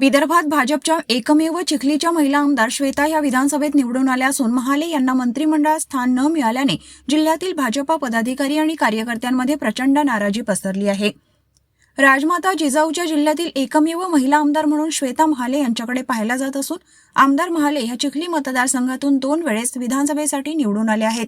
विदर्भात भाजपच्या एकमेव चिखलीच्या महिला आमदार श्वेता या विधानसभेत निवडून आल्या असून महाले यांना मंत्रिमंडळात स्थान न मिळाल्याने जिल्ह्यातील भाजपा पदाधिकारी आणि कार्यकर्त्यांमध्ये प्रचंड नाराजी पसरली आहे. राजमाता जिजाऊच्या जिल्ह्यातील एकमेव महिला आमदार म्हणून श्वेता महाले यांच्याकडे पाहिला जात असून आमदार महाले ह्या चिखली मतदारसंघातून दोन वेळेस विधानसभेसाठी निवडून आले आहेत.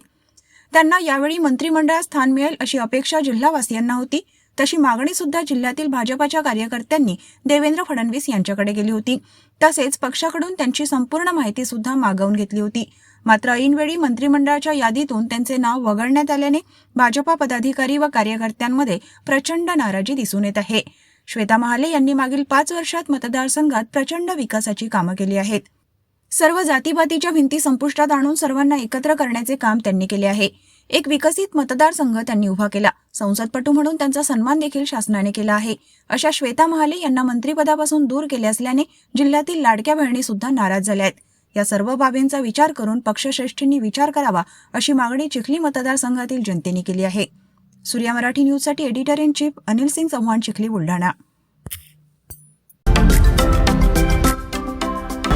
त्यांना यावेळी मंत्रिमंडळात स्थान मिळेल अशी अपेक्षा जिल्हावासियांना होती. तशी मागणी सुद्धा जिल्ह्यातील भाजपाच्या कार्यकर्त्यांनी देवेंद्र फडणवीस यांच्याकडे केली होती. तसेच पक्षाकडून त्यांची संपूर्ण माहिती सुद्धा मागवून घेतली होती. मात्र ऐनवेळी मंत्रिमंडळाच्या यादीतून त्यांचे नाव वगळण्यात आल्याने भाजपा पदाधिकारी व कार्यकर्त्यांमध्ये प्रचंड नाराजी दिसून येत आहे. श्वेता महाले यांनी मागील पाच वर्षात मतदारसंघात प्रचंड विकासाची कामं केली आहेत. सर्व जातीपातीच्या भिंती संपुष्टात आणून सर्वांना एकत्र करण्याचे काम त्यांनी केले आहे. एक विकसित मतदारसंघ त्यांनी उभा केला. संसदपटू म्हणून त्यांचा सन्मान देखील शासनाने केला आहे. अशा श्वेता महाले यांना मंत्रिपदापासून दूर केले असल्याने जिल्ह्यातील लाडक्या बहिणी सुद्धा नाराज झाल्या आहेत या सर्व बाबींचा विचार करून पक्षश्रेष्ठींनी विचार करावा अशी मागणी चिखली मतदारसंघातील जनतेने केली आहे. सूर्या मराठी न्यूजसाठी editor in chief Anil Singh Chavan Chikhli Buldhana.